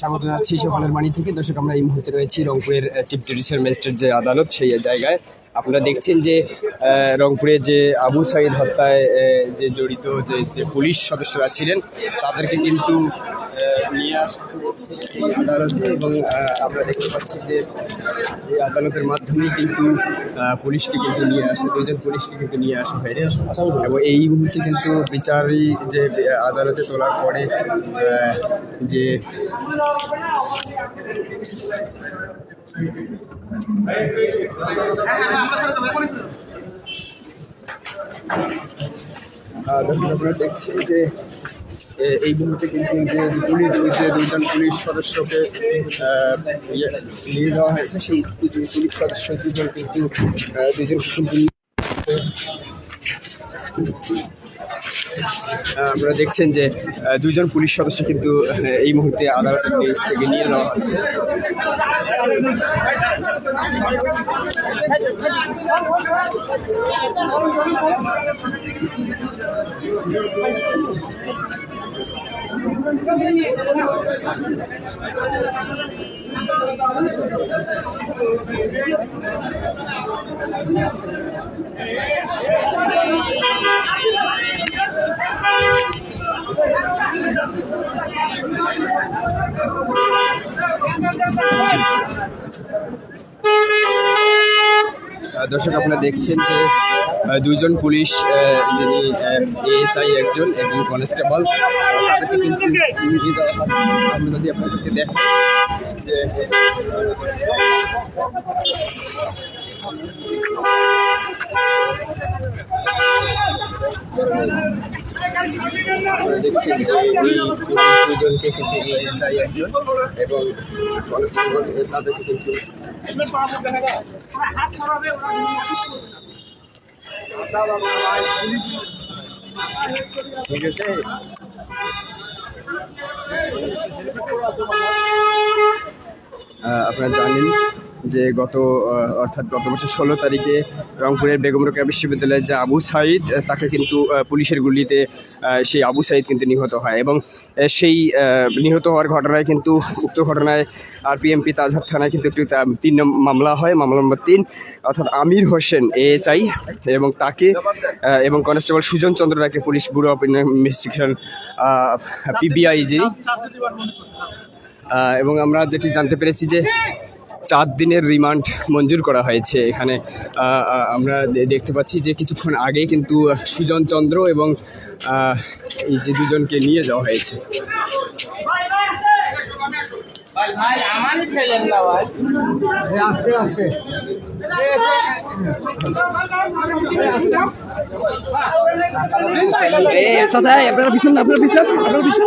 স্বাগত জানাচ্ছি সকলের বাণী থেকে। দর্শক, আমরা এই মুহূর্তে রয়েছি রংপুরের চিফ জুডিশিয়াল ম্যাজিস্ট্রেট যে আদালত, সেই জায়গায়। আপনারা দেখছেন যে রংপুরে যে আবু সাইদ হত্যায় যে জড়িত যে পুলিশ সদস্যরা ছিলেন, তাদেরকে কিন্তু আহ, নিয়ে আসা হয়েছে এই আদালতে এবং আমরা দেখতে পাচ্ছি যে এই আদালতের মাধ্যমে কিন্তু পুলিশকে কিন্তু নিয়ে আসা দুজন পুলিশকে কিন্তু নিয়ে আসা হয়েছে। এবং এই মুহূর্তে কিন্তু বিচারী যে আদালতে তোলার পরে যে আহ, দর্শক আপনারা দেখছেন যে এই মুহূর্তে কিন্তু যে পুলিশ যে দুইজন পুলিশ সদস্যকে নিয়ে যাওয়া হয়েছে। সেই দুজন পুলিশ সদস্য দুজন কিন্তু দুজন আপনারা দেখছেন যে দুজন পুলিশ সদস্য কিন্তু এই মুহূর্তে আদালতের নিচ থেকে নিয়ে যাওয়া হচ্ছে দর্শক আপনারা দেখছেন যে আহ, দুইজন পুলিশ যিনি এএসআই একজন এবং কনস্টেবল তাদেরকে কিন্তু। আমরা যদি আপনাদেরকে আপনারা দেখছেন যে দুজনকে কিন্তু এএসআই একজন এবং কনস্টেবল তাদেরকে কিন্তু ঠিক আছে আহ, আপনারা জানেন যে গত অর্থাৎ গত বছর ষোলো তারিখে রংপুরের বেগম রোকেয়া বিশ্ববিদ্যালয়ের যে আবু সাইদ তাকে কিন্তু পুলিশের গুলিতে সেই আবু সাইদ কিন্তু নিহত হয় এবং সেই নিহত হওয়ার ঘটনায় কিন্তু উক্ত ঘটনায় আর পিএমপি তাজহাট থানায় কিন্তু একটি তিন নম্বর মামলা হয় মামলা নম্বর তিন অর্থাৎ আমির হোসেন এএসআই এবং তাকে এবং কনস্টেবল সুজন চন্দ্র রায়কে police bureau of investigation PBI যিনি এবং আমরা যেটি জানতে পেরেছি যে চার দিনের রিমান্ড মঞ্জুর করা হয়েছে এখানে আমরা দেখতে পাচ্ছি যে কিছুক্ষণ আগে কিন্তু সুজন চন্দ্র এবং এই যে দুজনকে নিয়ে যাওয়া হয়েছে আপনারা পিছন আপনারা পিছন আপনারা পিছন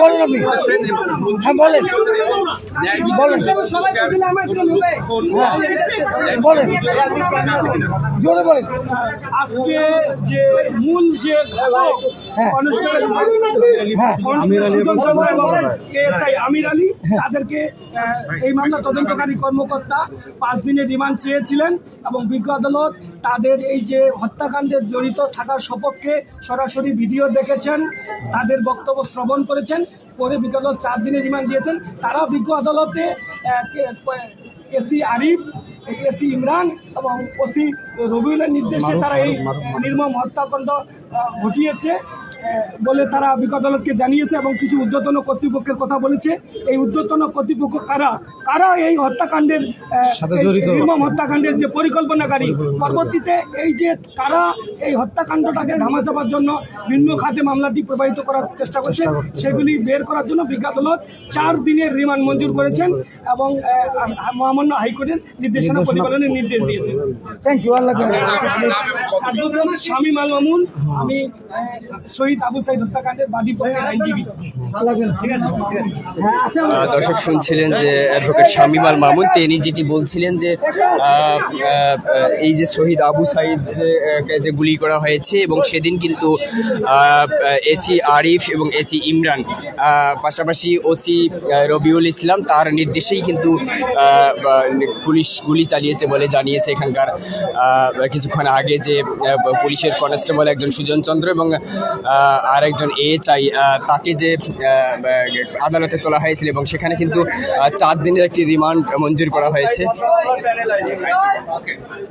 বলেন আপনি হ্যাঁ যে মূল যে আমির আলী তাদেরকে এই মামলা তদন্তকারী কর্মকর্তা পাঁচ দিনের রিমান্ড চেয়েছিলেন এবং বিজ্ঞ আদালত তাদের এই যে হত্যাকাণ্ডে জড়িত থাকার সপক্ষে সরাসরি ভিডিও দেখেছেন তাদের বক্তব্য শ্রবণ করেছেন পরে বিজ্ঞ আদালত চার দিনের রিমান্ড দিয়েছেন। তারা বিজ্ঞ আদালতে এসি আরিফ এসি ইমরান এবং ওসি রবিউলের নির্দেশে তারা এই নির্মম হত্যাকাণ্ড ঘটিয়েছে। বলে তারা বিজ্ঞ আদালতকে জানিয়েছে এবং কিছু ঊর্ধ্বতন কর্তৃপক্ষের কথা বলেছে। এই ঊর্ধ্বতন কর্তৃপক্ষ কারা? কারা এই হত্যাকাণ্ডের নির্মম হত্যাকাণ্ডের যে পরিকল্পনাকারী? পরবর্তীতে এই যে কারা এই হত্যাকাণ্ডটাকে ধামাচাপার জন্য ভিন্ন খাতে মামলাটি প্রবাহিত করার চেষ্টা করছে সেগুলি বের করার জন্য বিজ্ঞ আদালত চার দিনের রিমান্ড মঞ্জুর করেছেন এবং মহামান্য হাইকোর্টের নির্দেশনা পরিপালনের নির্দেশ দিয়েছেন। থ্যাংক ইউ আল্লাহ শামীম আল মামুন আমি শহীদ শহীদ আবু সাইদ হত্যাকাণ্ডের বাদী পক্ষের আইনজীবী। হ্যাঁ, আমার- আহ, দর্শক শুনছিলেন যে অ্যাডভোকেট শামিম আল মামুন তিনি যেটি বলছিলেন যে এই যে শহীদ আবু সাইদ যে গুলি করা হয়েছে এবং সেদিন কিন্তু এসি আরিফ এবং এসি ইমরান পাশাপাশি ওসি রবিউল ইসলাম তার নির্দেশেই কিন্তু পুলিশ গুলি চালিয়েছে বলে জানিয়েছে এখানকার কিছুক্ষণ আগে যে পুলিশের কনস্টেবল একজন সুজন চন্দ্র এবং আহ, আর একজন এএচআই তাকে যে আদালতে তোলা হয়েছিল এবং সেখানে কিন্তু চার দিনের একটি রিমান্ড মঞ্জুর করা হয়েছে।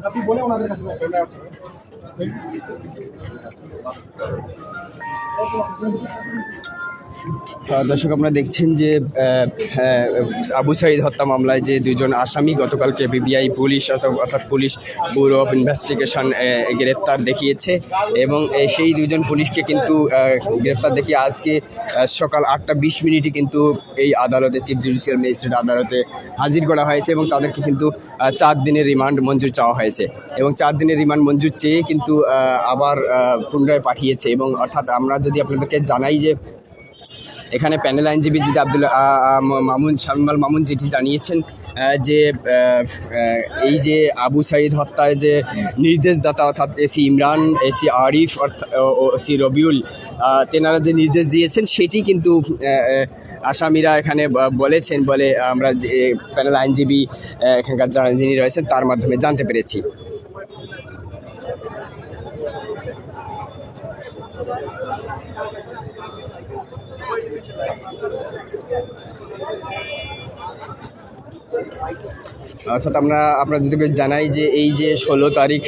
আপনি বলে ওনাদের কাছে আহ, দর্শক, আপনারা দেখছেন যে আবু সাইদ হত্যা মামলায় যে দুজন আসামি গতকালকে বিবিআই পুলিশ অর্থাৎ পুলিশ ব্যুরো অফ ইনভেস্টিগেশন গ্রেপ্তার দেখিয়েছে এবং সেই দুজন পুলিশকে কিন্তু গ্রেপ্তার দেখিয়ে আজকে সকাল আটটা বিশ মিনিটে কিন্তু এই আদালতে চিফ জুডিশিয়াল ম্যাজিস্ট্রেট আদালতে হাজির করা হয়েছে এবং তাদেরকে কিন্তু চার দিনের রিমান্ড মঞ্জুর চাওয়া হয়েছে এবং চার দিনের রিমান্ড মঞ্জুর চেয়ে কিন্তু আবার পুনরায় পাঠিয়েছে এবং অর্থাৎ আমরা যদি আপনাদেরকে জানাই যে এখানে প্যানেল আইনজীবী যেটি আব্দুল মামুন শামিমাল মামুন যেটি জানিয়েছেন যে এই যে আবু সাইদ হত্যায় যে নির্দেশদাতা অর্থাৎ এসি ইমরান এসি আরিফ অর্থাৎ ওসি রবিউল তেনারা যে নির্দেশ দিয়েছেন, সেটি কিন্তু আসামিরা এখানে বলেছেন বলে আমরা যে প্যানেল আইনজীবী এখানকার যিনি রয়েছেন, তার মাধ্যমে জানতে পেরেছি। অর্থাৎ আমরা আপনাদেরকে জানাই যে এই যে ষোলো তারিখ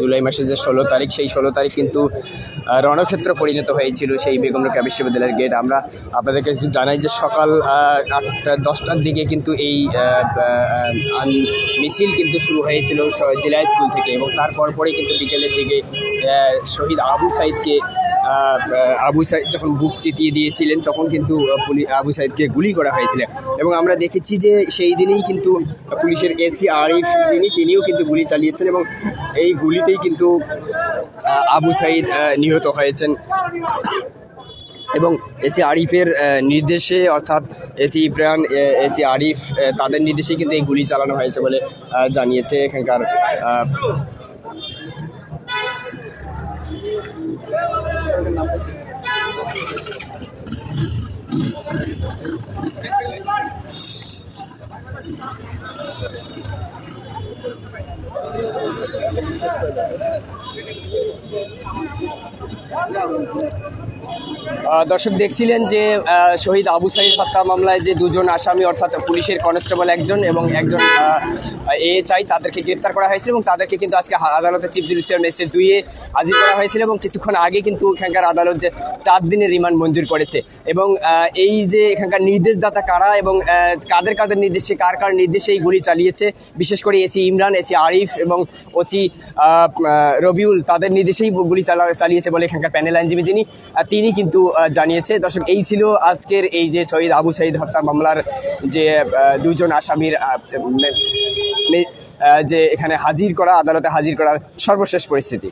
জুলাই মাসের যে ষোলো তারিখ সেই ষোলো তারিখ কিন্তু রণক্ষেত্র পরিণত হয়েছিল সেই বেগম রোকেয়া বিশ্ববিদ্যালয়ের গেট আমরা আপনাদেরকে জানাই যে সকাল আটটা দশটার দিকে কিন্তু এই মিছিল কিন্তু শুরু হয়েছিল জেলা স্কুল থেকে এবং তারপর পরে কিন্তু বিকেলের দিকে শহীদ আবু সাইদকে আবু সাইদ যখন বুক চিতিয়ে দিয়েছিলেন তখন কিন্তু আহ, পুলি আবু সাইদকে গুলি করা হয়েছিল। এবং আমরা দেখেছি যে সেই দিনেই কিন্তু পুলিশের এসি আরিফ যিনি তিনিও কিন্তু গুলি চালিয়েছেন এবং এই গুলিতেই কিন্তু আবু সাইদ নিহত হয়েছেন। এবং এসি আরিফের নির্দেশে অর্থাৎ এসি ইব্রান এসি আরিফ তাদের নির্দেশে কিন্তু এই গুলি চালানো হয়েছে বলে জানিয়েছে এখানকার আহ, আহ, Thank you. দর্শক দেখছিলেন যে শহীদ আবু সাইদ হত্যা মামলায় যে দুজন আসামি অর্থাৎ পুলিশের কনস্টেবল একজন এবং একজন এএচআই তাদেরকে গ্রেপ্তার করা হয়েছিল এবং তাদেরকে কিন্তু আজকে আদালতে চিফ জুডিশিয়াল ম্যাজিস্ট্রেট দুইয়ে হাজির করা হয়েছিল এবং কিছুক্ষণ আগে কিন্তু এখানকার আদালত যে চার দিনের রিমান্ড মঞ্জুর করেছে। এবং এই যে এখানকার নির্দেশদাতা কারা এবং কাদের কাদের নির্দেশে কার কার নির্দেশে এই গুলি চালিয়েছে বিশেষ করে এসি ইমরান এসি আরিফ এবং ওসি রবিউল তাদের নির্দেশেই গুলি চালা- চালিয়েছে বলে এখানকার প্যানেল আইনজীবী যিনি আহ, তিনি কিন্তু জানিয়েছে। দর্শক, এই ছিল আজকের এই যে শহীদ আবু সাইদ হত্যা মামলার যে দুজন আসামির যে এখানে হাজির করা, আদালতে হাজির করার সর্বশেষ পরিস্থিতি।